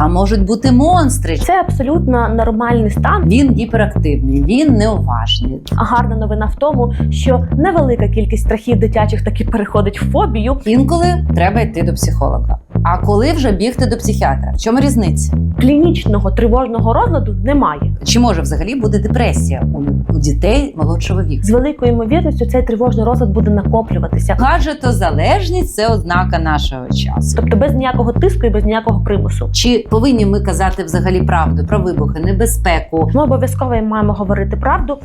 Там можуть бути монстри. Це абсолютно нормальний стан. Він гіперактивний, він неуважний. А гарна новина в тому, що невелика кількість страхів дитячих таки переходить в фобію. Інколи треба йти до психолога. А коли вже бігти до психіатра? В чому різниця? Клінічного тривожного розладу немає. Чи може взагалі бути депресія у, у дітей молодшого віку? З великою ймовірністю цей тривожний розлад буде накоплюватися. Гаджетозалежність – це ознака нашого часу. Тобто без ніякого тиску і без ніякого примусу. Чи повинні ми казати взагалі правду про вибухи, небезпеку? Ми обов'язково маємо говорити правду.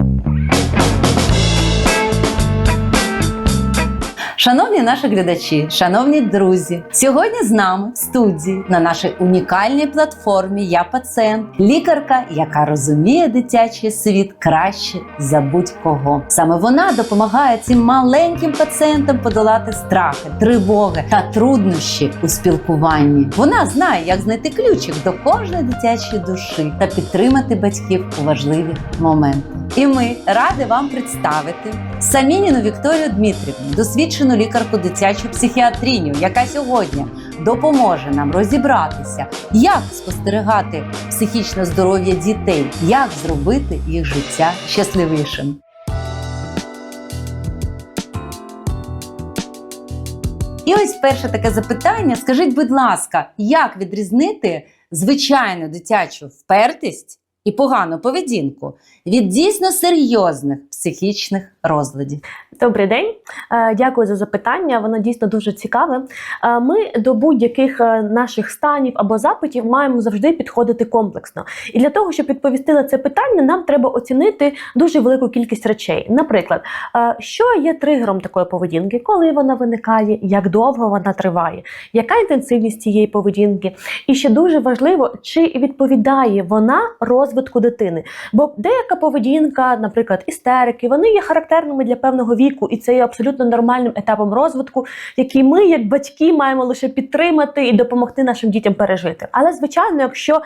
Шановні наші глядачі, шановні друзі, сьогодні з нами в студії на нашій унікальній платформі Я пацієнт, лікарка, яка розуміє дитячий світ краще за будь-кого. Саме вона допомагає цим маленьким пацієнтам подолати страхи, тривоги та труднощі у спілкуванні. Вона знає, як знайти ключик до кожної дитячої душі та підтримати батьків у важливі моменти. І ми раді вам представити Самініну Вікторію Дмитрівну, досвідчену лікарку дитячу психіатриню, яка сьогодні допоможе нам розібратися, як спостерігати психічне здоров'я дітей, як зробити їх життя щасливішим. І ось перше таке запитання: скажіть, будь ласка, як відрізнити звичайну дитячу впертість і погану поведінку від дійсно серйозних психічних розладів? Добрий день, Е, дякую за запитання. Воно дійсно дуже цікаве. Е, Ми до будь-яких е, наших станів або запитів маємо завжди підходити комплексно. І для того, щоб відповісти на це питання, нам треба оцінити дуже велику кількість речей. Наприклад, що є тригером такої поведінки, коли вона виникає, як довго вона триває, яка інтенсивність цієї поведінки. І ще дуже важливо, чи відповідає вона розвитку дитини. Бо деяка поведінка, наприклад, істерики, вони є характерними для певного віку, і це є абсолютно нормальним етапом розвитку, який ми, як батьки, маємо лише підтримати і допомогти нашим дітям пережити. Але звичайно, якщо е,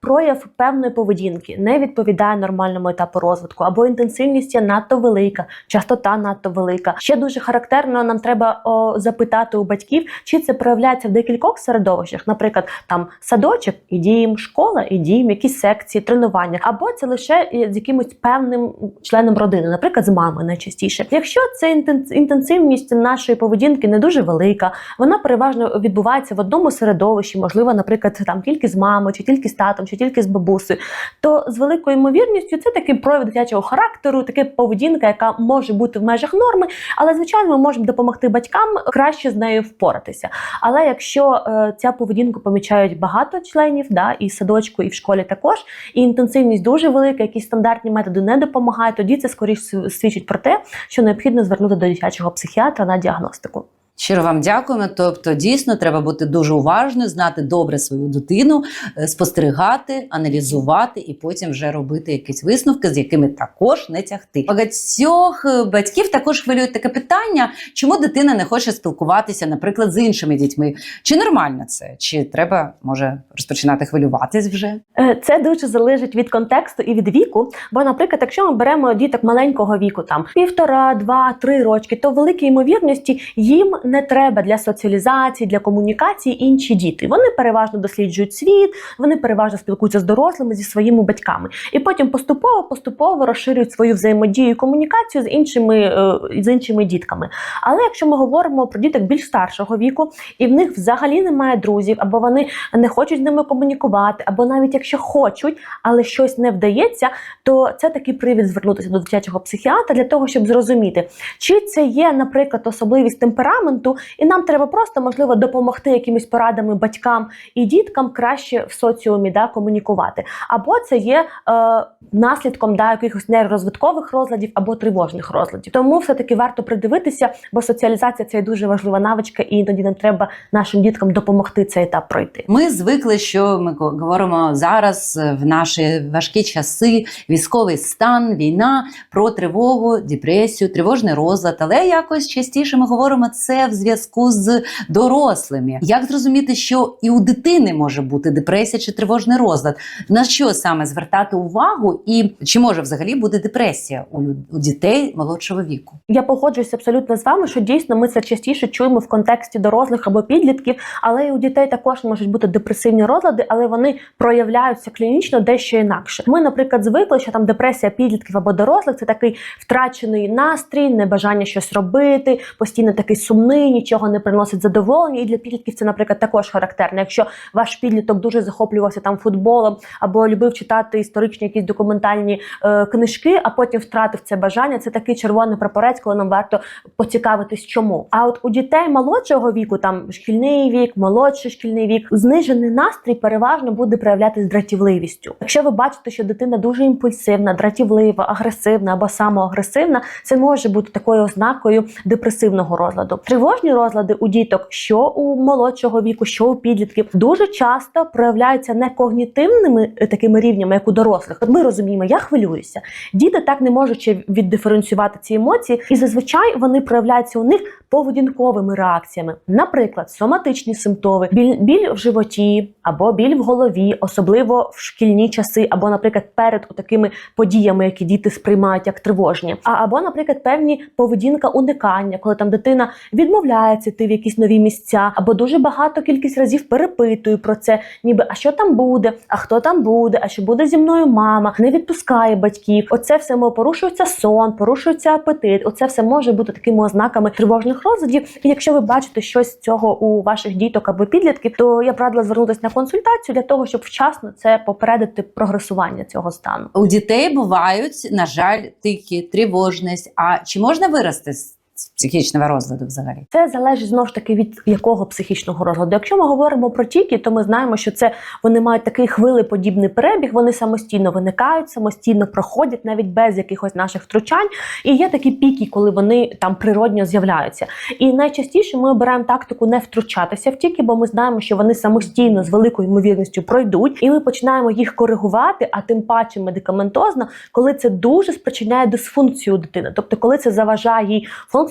прояв певної поведінки не відповідає нормальному етапу розвитку, або інтенсивність є надто велика, частота надто велика. Ще дуже характерно нам треба о, запитати у батьків, чи це проявляється в декількох середовищах, наприклад, там садочок і дім, школа і дім, якісь секції, тренування, або це лише з якимось певним членом родини, наприклад, з мами найчастіше. Якщо це інтен- інтенсивність нашої поведінки не дуже велика, вона переважно відбувається в одному середовищі, можливо, наприклад, там тільки з мамою, чи тільки з татом, чи тільки з бабусею, то з великою ймовірністю це такий прояв дитячого характеру, така поведінка, яка може бути в межах норми, але звичайно ми можемо допомогти батькам краще з нею впоратися. Але якщо е, ця поведінку помічають багато членів, да, і в садочку, і в школі також, і інтенсивність дуже велика, якісь стандартні методи не допомагають, тоді це скоріш свідчить про те, що необхідно звернути до дитячого психіатра на діагностику. Щиро вам дякуємо. Тобто, дійсно, треба бути дуже уважною, знати добре свою дитину, е, спостерігати, аналізувати і потім вже робити якісь висновки, з якими також не тягти. Багатьох е, батьків також хвилюють таке питання, чому дитина не хоче спілкуватися, наприклад, з іншими дітьми. Чи нормально це? Чи треба може розпочинати хвилюватись вже? Е, Це дуже залежить від контексту і від віку. Бо, наприклад, якщо ми беремо діток маленького віку, там півтора, два, три рочки, то в великій ймовірності їм не треба для соціалізації, для комунікації інші діти. Вони переважно досліджують світ, вони переважно спілкуються з дорослими зі своїми батьками, і потім поступово поступово розширюють свою взаємодію і комунікацію з іншими е, з іншими дітками. Але якщо ми говоримо про діток більш старшого віку, і в них взагалі немає друзів, або вони не хочуть з ними комунікувати, або навіть якщо хочуть, але щось не вдається, то це такий привід звернутися до дитячого психіатра для того, щоб зрозуміти, чи це є, наприклад, особливість темпераменту, і нам треба просто можливо допомогти якимись порадами батькам і діткам краще в соціумі да, комунікувати. Або це є е, наслідком да, якихось нейророзвиткових розладів або тривожних розладів. Тому все-таки варто придивитися, бо соціалізація це дуже важлива навичка, і іноді нам треба нашим діткам допомогти цей етап пройти. Ми звикли, що ми го- говоримо зараз е, в наші важкі часи, військовий стан, війна про тривогу, депресію, тривожний розлад. Але якось частіше ми говоримо це в зв'язку з дорослими. Як зрозуміти, що і у дитини може бути депресія чи тривожний розлад? На що саме звертати увагу, і чи може взагалі бути депресія у, у дітей молодшого віку? Я погоджуюсь абсолютно з вами, що дійсно ми це частіше чуємо в контексті дорослих або підлітків, але і у дітей також можуть бути депресивні розлади, але вони проявляються клінічно дещо інакше. Ми, наприклад, звикли, що там депресія підлітків або дорослих це такий втрачений настрій, небажання щось робити, постійно такий сумний, нічого не приносить задоволення. І для підлітків це, наприклад, також характерно. Якщо ваш підліток дуже захоплювався там футболом або любив читати історичні якісь документальні е, книжки, а потім втратив це бажання. Це такий червоний прапорець, коли нам варто поцікавитись, чому. А от у дітей молодшого віку, там шкільний вік, молодший шкільний вік, знижений настрій переважно буде проявлятися дратівливістю. Якщо ви бачите, що дитина дуже імпульсивна, дратівлива, агресивна або самоагресивна, це може бути такою ознакою депресивного розладу. Тривожні розлади у діток, що у молодшого віку, що у підлітків, дуже часто проявляються не когнітивними е, такими рівнями, як у дорослих. Ми розуміємо, я хвилююся. Діти так не можуть віддиференціювати ці емоції, і зазвичай вони проявляються у них поведінковими реакціями, наприклад, соматичні симптоми, біль, біль в животі або біль в голові, особливо в шкільні часи, або, наприклад, перед такими подіями, які діти сприймають як тривожні, а або, наприклад, певні поведінка уникання, коли там дитина відмовляється йти в якісь нові місця, або дуже багато кількість разів перепитує про це, ніби а що там буде, а хто там буде, а що буде зі мною мама, не відпускає батьків. Оце все порушується сон, порушується апетит. Оце все може бути такими ознаками тривожних розладів. І якщо ви бачите щось цього у ваших діток або підлітків, то я б радила звернутися на консультацію для того, щоб вчасно це попередити прогресування цього стану. У дітей бувають, на жаль, тики, тривожність. А чи можна вирости з психічного розладу взагалі? Це залежить знову ж таки від якого психічного розладу. Якщо ми говоримо про тіки, то ми знаємо, що це вони мають такий хвилеподібний перебіг, вони самостійно виникають, самостійно проходять навіть без якихось наших втручань. І є такі піки, коли вони там природньо з'являються. І найчастіше ми обираємо тактику не втручатися в тіки, бо ми знаємо, що вони самостійно з великою ймовірністю пройдуть, і ми починаємо їх коригувати, а тим паче медикаментозно, коли це дуже спричиняє дисфункцію дитини, тобто коли це заважає їй функціонувати,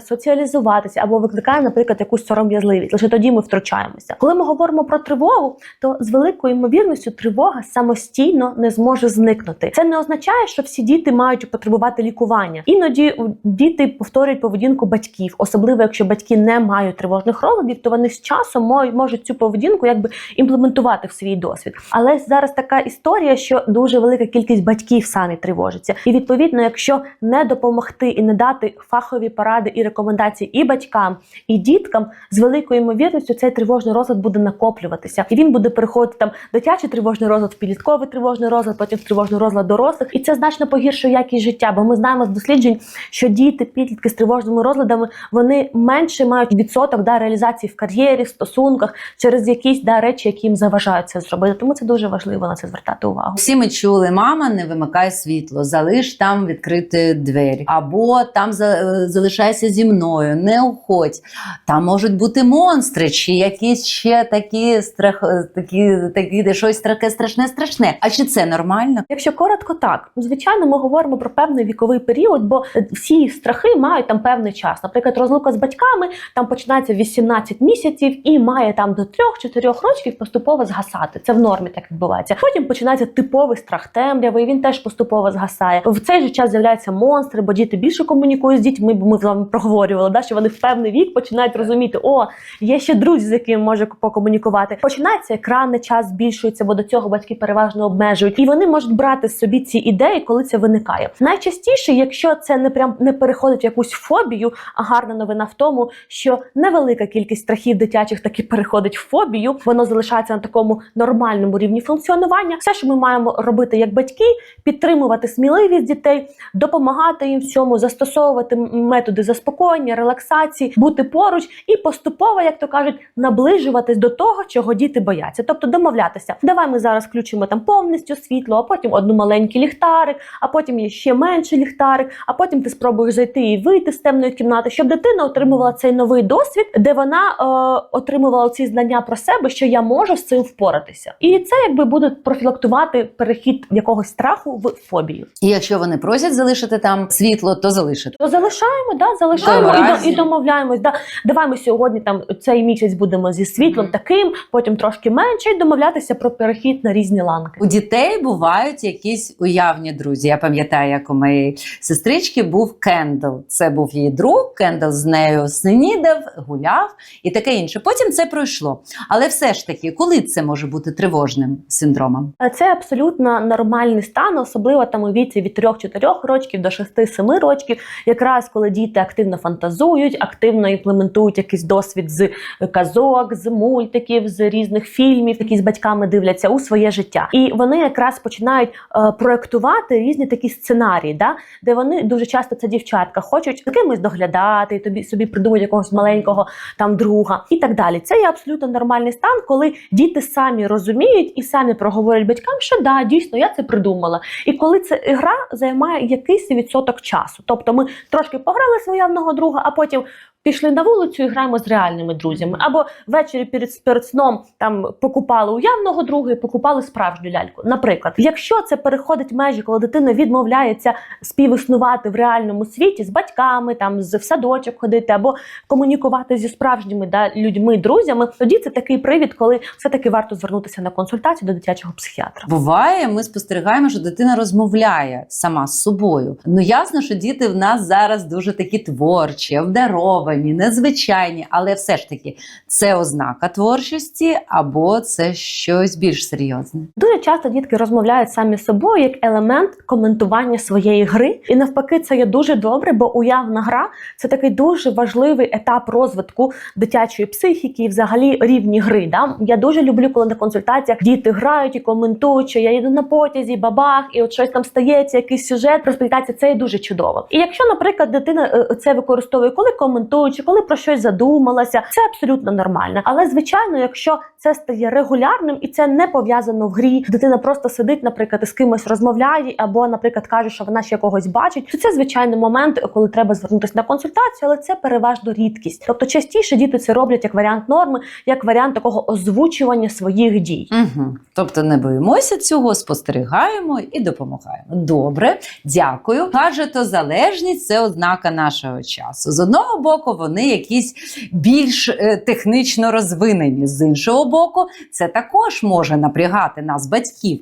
соціалізуватися або викликає, наприклад, якусь сором'язливість. Лише тоді ми втручаємося. Коли ми говоримо про тривогу, то з великою ймовірністю тривога самостійно не зможе зникнути. Це не означає, що всі діти мають потребувати лікування. Іноді діти повторюють поведінку батьків, особливо якщо батьки не мають тривожних розладів, то вони з часом мо- можуть цю поведінку якби імплементувати в свій досвід. Але зараз така історія, що дуже велика кількість батьків самі тривожаться, і відповідно, якщо не допомогти і не дати фахові поради і рекомендації і батькам, і діткам, з великою ймовірністю цей тривожний розлад буде накоплюватися, і він буде переходити там дитячий тривожний розлад, підлітковий тривожний розлад, потім тривожний розлад дорослих, і це значно погіршує якість життя. Бо ми знаємо з досліджень, що діти, підлітки з тривожними розладами вони менше мають відсоток да, реалізації в кар'єрі, в стосунках через якісь да, речі, які їм заважають це зробити. Тому це дуже важливо на це звертати увагу. Всі ми чули, мама не вимикай світло, залиш там відкрити двері, або там за- е, залишайся зі мною, не уходь. Там можуть бути монстри, чи якісь ще такі страх, е, такі, такі де щось таке страшне, страшне. А чи це нормально? Якщо коротко, так звичайно, ми говоримо про певний віковий період, бо е, всі страхи мають там певний час. Наприклад, розлука з батьками там починається в 18 місяців і має там до 3-4 років поступово згасати. Це в нормі так відбувається. Потім починається типовий страх темряви, і він теж поступово згасає. В цей же час з'являються монстри, бо діти більше комунікують з дітьми, бо ми з вами проговорювали, да, що вони в певний вік починають розуміти, о, є ще друзі, з якими може покомунікувати. Починається екранний час, збільшується, бо до цього батьки переважно обмежують, і вони можуть брати собі ці ідеї, коли це виникає. Найчастіше, якщо це не прям не переходить в якусь фобію, а гарна новина в тому, що невелика кількість страхів дитячих таки переходить в фобію, воно залишається на такому нормальному рівні функціонування. Все, що ми маємо робити як батьки, підтримувати сміливість дітей, допомагати їм в цьому, застосовувати методи заспокоєння, релаксації, бути поруч і поступово, як то кажуть, наближуватись до того, чого діти бояться. Тобто домовлятися. Давай ми зараз включимо там повністю світло, а потім одну маленький ліхтарик, а потім ще менший ліхтарик, а потім ти спробуєш зайти і вийти з темної кімнати, щоб дитина отримувала цей новий досвід, де вона е, отримувала ці знання про себе, що я можу з цим впоратися. І це якби буде профілактувати перехід якогось страху в фобію. І якщо вони просять залишити там світло, то залишити. То залишаємо залишаємо, да, залишаємо і, і домовляємось. Да. Давай ми сьогодні там цей місяць будемо зі світлом таким, потім трошки менше, і домовлятися про перехід на різні ланки. У дітей бувають якісь уявні друзі. Я пам'ятаю, як у моєї сестрички був Кендл. Це був її друг. Кендл з нею снідав, гуляв і таке інше. Потім це пройшло. Але все ж таки, коли це може бути тривожним синдромом? Е, Це абсолютно нормальний стан, особливо там у віці від 3-4 років до 6-7 років, якраз коли діти активно фантазують, активно імплементують якийсь досвід з казок, з мультиків, з різних фільмів, які з батьками дивляться у своє життя. І вони якраз починають е, проектувати різні такі сценарії, да, де вони дуже часто це дівчатка хочуть з кимось доглядати, тобі собі придумують якогось маленького там друга і так далі. Це є абсолютно нормальний стан, коли діти самі розуміють і самі проговорюють батькам, що да, дійсно я це придумала. І коли ця гра займає якийсь відсоток часу. Тобто ми трошки пограли свого одного друга, а потім. Пішли на вулицю і граємо з реальними друзями. Або ввечері перед, перед сном там покупали уявного друга і покупали справжню ляльку. Наприклад, якщо це переходить межі, коли дитина відмовляється співіснувати в реальному світі з батьками, там з в садочок ходити або комунікувати зі справжніми да, людьми, друзями, тоді це такий привід, коли все-таки варто звернутися на консультацію до дитячого психіатра. Буває, ми спостерігаємо, що дитина розмовляє сама з собою. Ну ясно, що діти в нас зараз дуже такі творчі, обдаровані, незвичайні, але все ж таки це ознака творчості або це щось більш серйозне. Дуже часто дітки розмовляють самі з собою як елемент коментування своєї гри, і навпаки, це є дуже добре, бо уявна гра це такий дуже важливий етап розвитку дитячої психіки і взагалі рівні гри. Да? Я дуже люблю, коли на консультаціях діти грають і коментують, що я їду на потязі, бабах, і от щось там стається, якийсь сюжет, розповідається, це є дуже чудово. І якщо, наприклад, дитина е, це використовує, коли коментує, чи коли про щось задумалася, це абсолютно нормально. Але звичайно, якщо це стає регулярним і це не пов'язано в грі, дитина просто сидить, наприклад, з кимось розмовляє, або, наприклад, каже, що вона ще когось бачить, то це звичайний момент, коли треба звернутися на консультацію, але це переважно рідкість. Тобто, частіше діти це роблять як варіант норми, як варіант такого озвучування своїх дій. Угу. Тобто не боїмося цього, спостерігаємо і допомагаємо. Добре, дякую. Гаджетозалежність – це ознака нашого часу. З одного боку, вони якісь більш е, технічно розвинені. З іншого боку, це також може напрягати нас, батьків.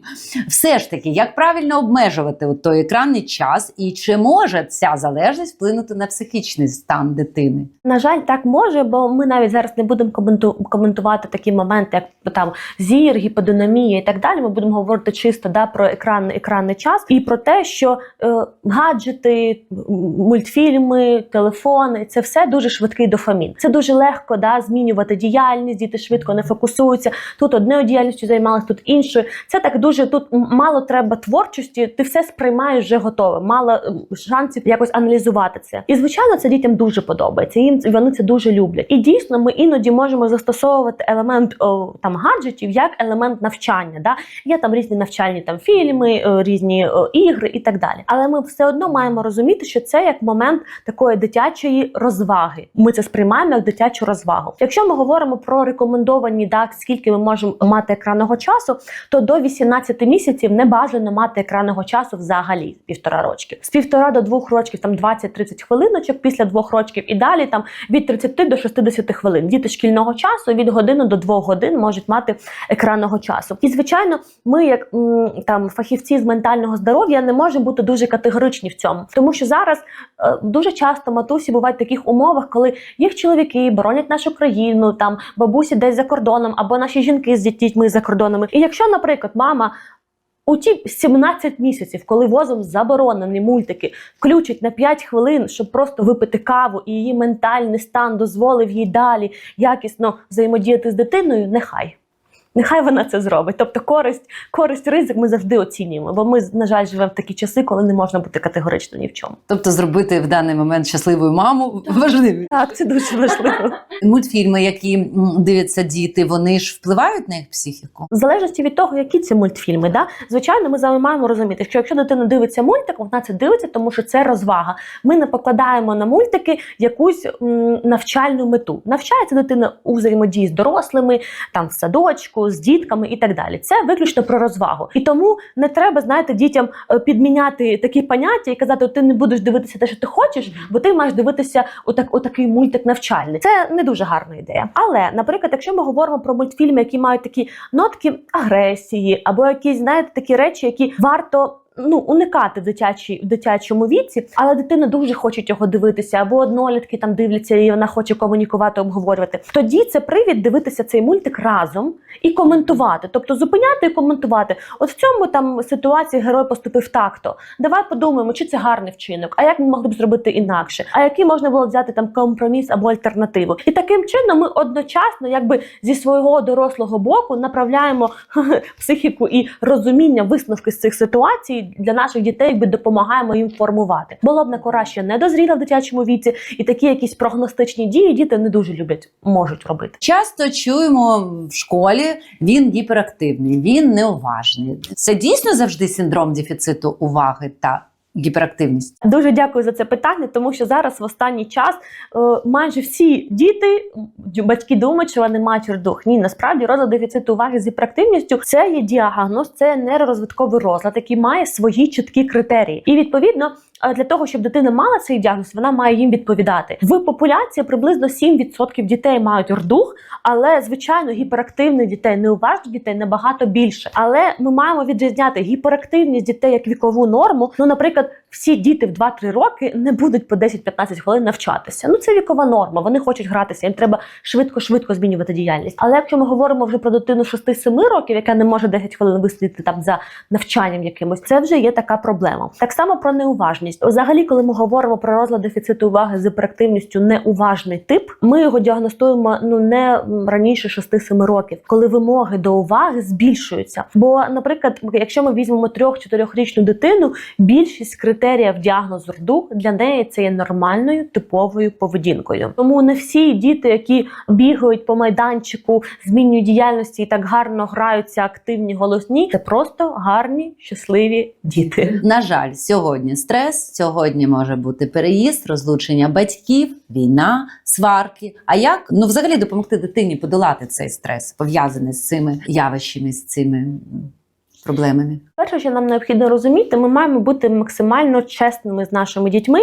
Все ж таки, як правильно обмежувати той екранний час, і чи може ця залежність вплинути на психічний стан дитини? На жаль, так може, бо ми навіть зараз не будемо коменту- коментувати такі моменти, як там зір, гіподинамія і так далі. Ми будемо говорити чисто да, про екранний, екранний час і про те, що е, гаджети, мультфільми, телефони це все дуже швидкий дофамін. Це дуже легко да, змінювати діяльність, діти швидко не фокусуються. Тут одною діяльністю займалися, тут іншою. Це так дуже тут мало треба творчості. Ти все сприймаєш вже готове. Мало шансів якось аналізувати це. І звичайно, це дітям дуже подобається. Їм вони це дуже люблять. І дійсно, ми іноді можемо застосовувати елемент о, там гаджетів як елемент навчання. Да? Є там різні навчальні там фільми, о, різні о, ігри і так далі. Але ми все одно маємо розуміти, що це як момент такої дитячої розваги. Ми це сприймаємо як дитячу розвагу. Якщо ми говоримо про рекомендовані, да, скільки ми можемо мати екранного часу, то до 18 місяців не бажано мати екранного часу взагалі півтора рочки. З півтора до двох років там 20-30 хвилиночок, після двох років і далі там від 30 до 60 хвилин. Діти шкільного часу від години до двох годин можуть мати екранного часу. І звичайно, ми, як там фахівці з ментального здоров'я, не можемо бути дуже категоричні в цьому, тому що зараз е, дуже часто матусі бувають таких умовах, коли їх чоловіки боронять нашу країну, там бабусі десь за кордоном, або наші жінки з дітьми за кордонами. І якщо, наприклад, мама. У ті 17 місяців, коли возом заборонені мультики, включить на 5 хвилин, щоб просто випити каву, і її ментальний стан дозволив їй далі якісно взаємодіяти з дитиною, нехай. Нехай вона це зробить. Тобто користь, користь, ризик ми завжди оцінюємо, бо ми, на жаль, живемо в такі часи, коли не можна бути категорично ні в чому. Тобто зробити в даний момент щасливою маму важливо. Так, це дуже важливо. Мультфільми, які дивляться діти, вони ж впливають на їх психіку. В залежності від того, які це мультфільми, да? звичайно, ми з вами маємо розуміти, що якщо дитина дивиться мультик, вона це дивиться, тому що це розвага. Ми не покладаємо на мультики якусь м, навчальну мету. Навчається дитина у взаємодії з дорослими, там в садочку, майданчику з дітками і так далі. Це виключно про розвагу. І тому не треба, знаєте, дітям е, підміняти такі поняття і казати, ти не будеш дивитися те, що ти хочеш, бо ти маєш дивитися отак, отакий мультик навчальний. Це не дуже гарна ідея. Але, наприклад, якщо ми говоримо про мультфільми, які мають такі нотки агресії, або якісь, знаєте, такі речі, які варто. Ну, уникати в дитячій в дитячому віці, але дитина дуже хоче його дивитися, або однолітки там дивляться, і вона хоче комунікувати, обговорювати. Тоді це привід дивитися цей мультик разом і коментувати, тобто зупиняти і коментувати. От в цьому там ситуації герой поступив так-то. Давай подумаємо, чи це гарний вчинок, а як ми могли б зробити інакше, а який можна було взяти там компроміс або альтернативу. І таким чином ми одночасно, якби зі свого дорослого боку, направляємо психіку і розуміння висновки з цих ситуацій для наших дітей, якби допомагаємо їм формувати. Було б на кора ще не дозріла в дитячому віці, і такі якісь прогностичні дії діти не дуже люблять, можуть робити. Часто чуємо в школі, він гіперактивний, він неуважний. Це дійсно завжди синдром дефіциту уваги та гіперактивність. Дуже дякую за це питання, тому що зараз в останній час е, майже всі діти, батьки думають, що вони мають дух. Ні, насправді розлад дефіциту уваги з гіперактивністю це є діагноз, це нейророзвитковий розлад, який має свої чіткі критерії. І відповідно. е, Для того щоб дитина мала цей діагноз, вона має їм відповідати. В популяції приблизно 7% дітей мають ордух, але звичайно гіперактивних дітей, неуважних дітей набагато більше. Але ми маємо відрізняти гіперактивність дітей як вікову норму. Ну, наприклад, наприклад, всі діти в 2-3 роки не будуть по 10-15 хвилин навчатися. Ну це вікова норма. Вони хочуть гратися. Їм треба швидко-швидко змінювати діяльність. Але якщо ми говоримо вже про дитину 6-7 років, яка не може 10 хвилин висидіти там за навчанням якимось, це вже є така проблема. Так само про неуважність. Взагалі, коли ми говоримо про розлад дефіциту уваги з гіперактивністю неуважний тип, ми його діагностуємо ну не раніше 6-7 років, коли вимоги до уваги збільшуються. Бо, наприклад, якщо ми візьмемо 3-4-річну дитину, більшість критеріїв діагнозу РДУ для неї це є нормальною типовою поведінкою. Тому не всі діти, які бігають по майданчику, змінюють діяльності і так гарно граються, активні, голосні, це просто гарні, щасливі діти. На жаль, сьогодні стрес, сьогодні може бути переїзд, розлучення батьків, війна, сварки. А як ну взагалі допомогти дитині подолати цей стрес, пов'язаний з цими явищами, з цими проблемами? Перше, що нам необхідно розуміти, ми маємо бути максимально чесними з нашими дітьми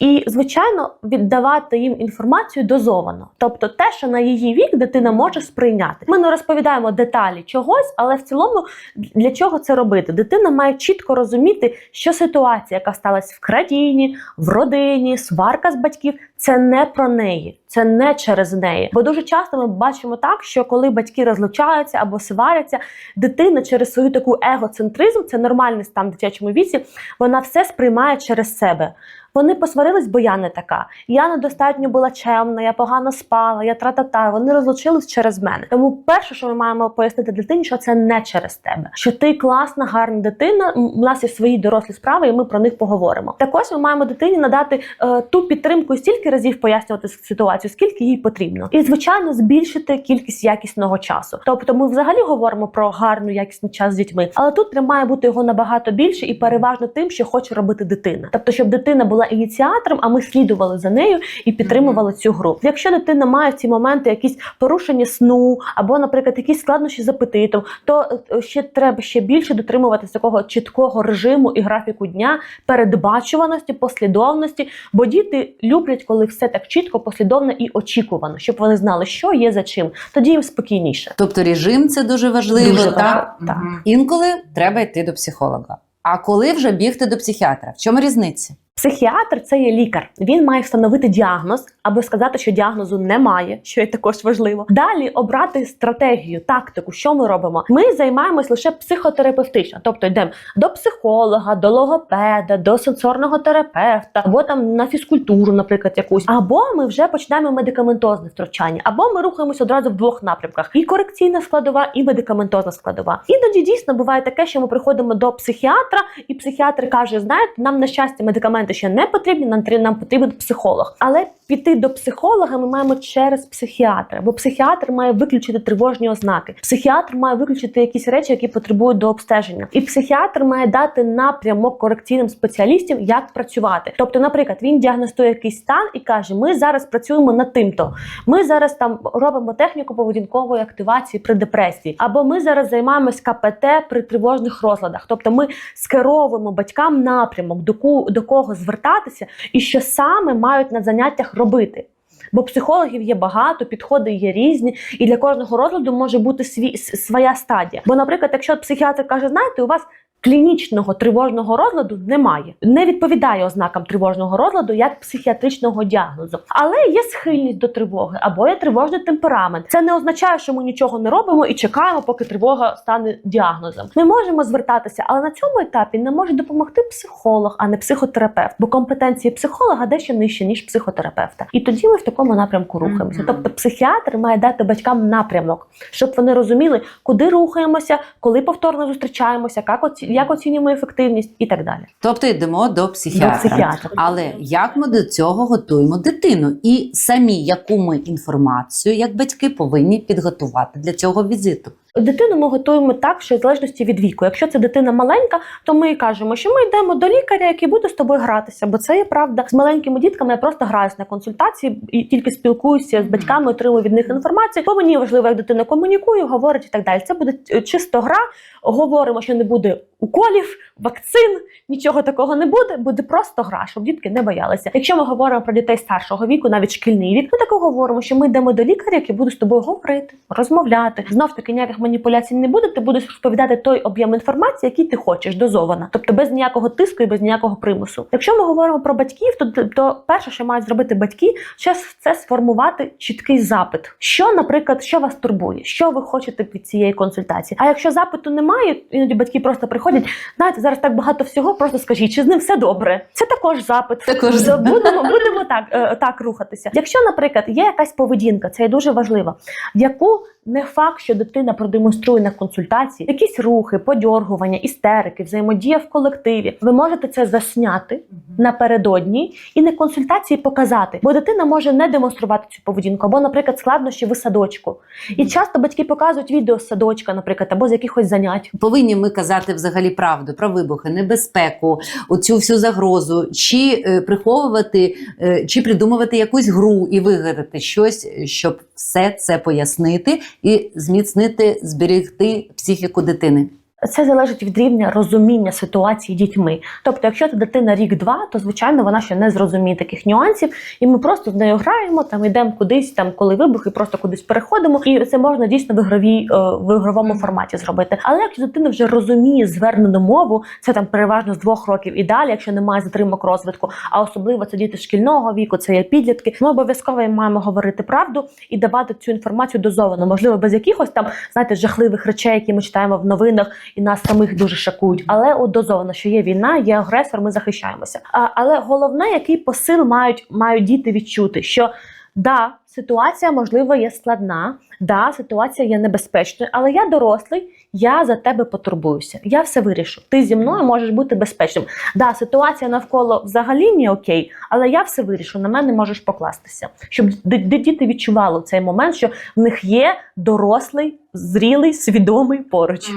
і, звичайно, віддавати їм інформацію дозовано, тобто те, що на її вік дитина може сприйняти. Ми не розповідаємо деталі чогось, але в цілому для чого це робити? Дитина має чітко розуміти, що ситуація, яка сталася в країні, в родині, сварка з батьків, це не про неї, це не через неї. Бо дуже часто ми бачимо так, що коли батьки розлучаються або сваряться, дитина через свою таку егоцентризм, це нормальний стан в дитячому віці, вона все сприймає через себе. Вони посварились, бо я не така. Я недостатньо була чемна, я погано спала, я тра-та-та. Вони розлучились через мене. Тому перше, що ми маємо пояснити дитині, що це не через тебе. Що ти класна, гарна дитина. У нас є свої дорослі справи, і ми про них поговоримо. Також ми маємо дитині надати е, ту підтримку стільки разів пояснювати ситуацію, скільки їй потрібно, і звичайно збільшити кількість якісного часу. Тобто, ми взагалі говоримо про гарну якісний час з дітьми, але тут має бути його набагато більше і переважно тим, що хоче робити дитина. Тобто, щоб дитина була ініціатором, а ми слідували за нею і підтримували цю гру. Якщо дитина має в ці моменти якісь порушення сну або, наприклад, якісь складнощі з апетитом, то е, ще треба ще більше дотримуватися такого чіткого режиму і графіку дня, передбачуваності, послідовності. Бо діти люблять, коли все так чітко, послідовно і очікувано, щоб вони знали, що є за чим. Тоді їм спокійніше. Тобто режим це дуже важливо, Дуже так? так. Інколи треба йти до психолога. А коли вже бігти до психіатра? В чому різниця? Психіатр це є лікар. Він має встановити діагноз або сказати, що діагнозу немає, що є також важливо. Далі обрати стратегію, тактику, що ми робимо. Ми займаємось лише психотерапевтично, тобто йдемо до психолога, до логопеда, до сенсорного терапевта, або там на фізкультуру, наприклад, якусь, або ми вже починаємо медикаментозне втручання, або ми рухаємось одразу в двох напрямках: і корекційна складова, і медикаментозна складова. Іноді дійсно буває таке, що ми приходимо до психіатра, і психіатр каже: знаєте, нам на щастя медикаменти документи ще не потрібні. Нам нам потрібен психолог. Але піти до психолога ми маємо через психіатра, бо психіатр має виключити тривожні ознаки. Психіатр має виключити якісь речі, які потребують до обстеження. І психіатр має дати напрямок корекційним спеціалістам, як працювати. Тобто, наприклад, він діагностує якийсь стан і каже: Ми зараз працюємо над тим-то. Ми зараз там робимо техніку поведінкової активації при депресії, або ми зараз займаємось КПТ при тривожних розладах. Тобто, ми скеровуємо батькам напрямок, до до кого звертатися, і що саме мають на заняттях робити. Бо психологів є багато, підходи є різні, і для кожного розладу може бути свій, своя стадія. Бо, наприклад, якщо психіатр каже, знаєте, у вас клінічного тривожного розладу немає, не відповідає ознакам тривожного розладу як психіатричного діагнозу, але є схильність до тривоги або є тривожний темперамент. Це не означає, що ми нічого не робимо і чекаємо, поки тривога стане діагнозом. Ми можемо звертатися, але на цьому етапі не може допомогти психолог, а не психотерапевт, бо компетенції психолога дещо нижче ніж психотерапевта. І тоді ми в такому напрямку рухаємося. Тобто, психіатр має дати батькам напрямок, щоб вони розуміли, куди рухаємося, коли повторно зустрічаємося, як оці- як оцінюємо ефективність і так далі. Тобто йдемо до психіатра. До психіатра. Але як ми до цього готуємо дитину? І самі яку ми інформацію, як батьки, повинні підготувати для цього візиту? Дитину ми готуємо так, що в залежності від віку. Якщо це дитина маленька, то ми їй кажемо, що ми йдемо до лікаря, який буде з тобою гратися, бо це є правда. З маленькими дітками я просто граюсь на консультації і тільки спілкуюся з батьками, отримую від них інформацію. Бо мені важливо, як дитина комунікує, говорить і так далі. Це буде е, чисто гра. Говоримо, що не буде уколів, вакцин, нічого такого не буде. Буде просто гра, щоб дітки не боялися. Якщо ми говоримо про дітей старшого віку, навіть шкільний вік, ми такого говоримо, що ми йдемо до лікаря, який буде з тобою говорити, розмовляти. Знов таки ніяких маніпуляцій не буде. Ти будеш розповідати той об'єм інформації, який ти хочеш, дозовано, тобто без ніякого тиску і без ніякого примусу. Якщо ми говоримо про батьків, то, то перше, що мають зробити батьки, це, це сформувати чіткий запит. Що, наприклад, що вас турбує, що ви хочете від цієї консультації. А якщо запиту немає, іноді батьки просто приходять. Знаєте, зараз так багато всього. Просто скажіть, чи з ним все добре. Це також запит. Також будемо, будемо так, е, так рухатися. Якщо, наприклад, є якась поведінка, це є дуже важливо, яку не факт, що дитина продемонструє на консультації, якісь рухи, подьоргування, істерики, взаємодія в колективі. Ви можете це засняти напередодні і на консультації показати, бо дитина може не демонструвати цю поведінку, або, наприклад, складнощі в садочку. І часто батьки показують відео з садочка, наприклад, або з якихось занять. Повинні ми казати взагалі правду про вибухи, небезпеку, оцю всю загрозу, чи е, приховувати, е, чи придумувати якусь гру і вигадати щось, щоб все це пояснити і зміцнити, зберегти психіку дитини. Це залежить від рівня розуміння ситуації дітьми. Тобто, якщо це дитина рік-два, то звичайно вона ще не зрозуміє таких нюансів, і ми просто з нею граємо, там йдемо кудись, там коли вибухи, просто кудись переходимо, і це можна дійсно в ігровій е, в ігровому форматі зробити. Але якщо дитина вже розуміє звернену мову, це там переважно з двох років і далі, якщо немає затримок розвитку, а особливо це діти шкільного віку, це є підлітки. Ми обов'язково їм маємо говорити правду і давати цю інформацію дозовано, можливо, без якихось там знаєте жахливих речей, які ми читаємо в новинах і нас самих дуже шокують. Але от дозовано, що є війна, є агресор, ми захищаємося. А, але головне, який посил мають, мають діти відчути, що да, ситуація можливо є складна, да, ситуація є небезпечною, але я дорослий, я за тебе потурбуюся. Я все вирішу. Ти зі мною можеш бути безпечним. Да, ситуація навколо взагалі не окей, але я все вирішу. На мене можеш покластися, щоб діти відчували цей момент, що в них є дорослий, зрілий, свідомий поруч.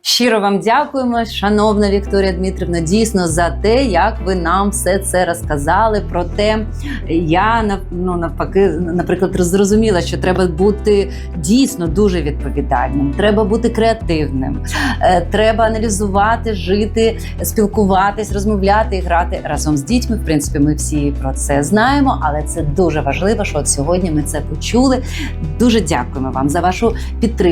Щиро вам дякуємо, шановна Вікторія Дмитрівна, дійсно за те, як ви нам все це розказали. Проте я ну, навпаки, наприклад, зрозуміла, що треба бути дійсно дуже відповідальним, треба бути креативним, е, треба аналізувати, жити, спілкуватись, розмовляти і грати разом з дітьми. В принципі, ми всі про це знаємо, але це дуже важливо, що от сьогодні ми це почули. Дуже дякуємо вам за вашу підтримку,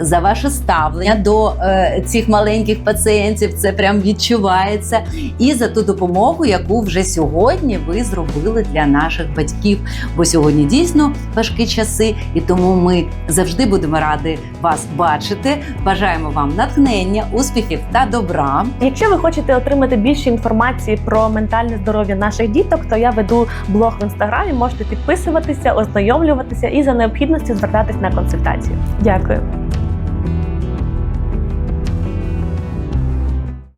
за ваше ставлення до е, цих маленьких пацієнтів. Це прям відчувається. І за ту допомогу, яку вже сьогодні ви зробили для наших батьків. Бо сьогодні дійсно важкі часи, і тому ми завжди будемо раді вас бачити. Бажаємо вам натхнення, успіхів та добра. Якщо ви хочете отримати більше інформації про ментальне здоров'я наших діток, то я веду блог в інстаграмі. Можете підписуватися, ознайомлюватися і за необхідності звертатись на консультацію. Exactly.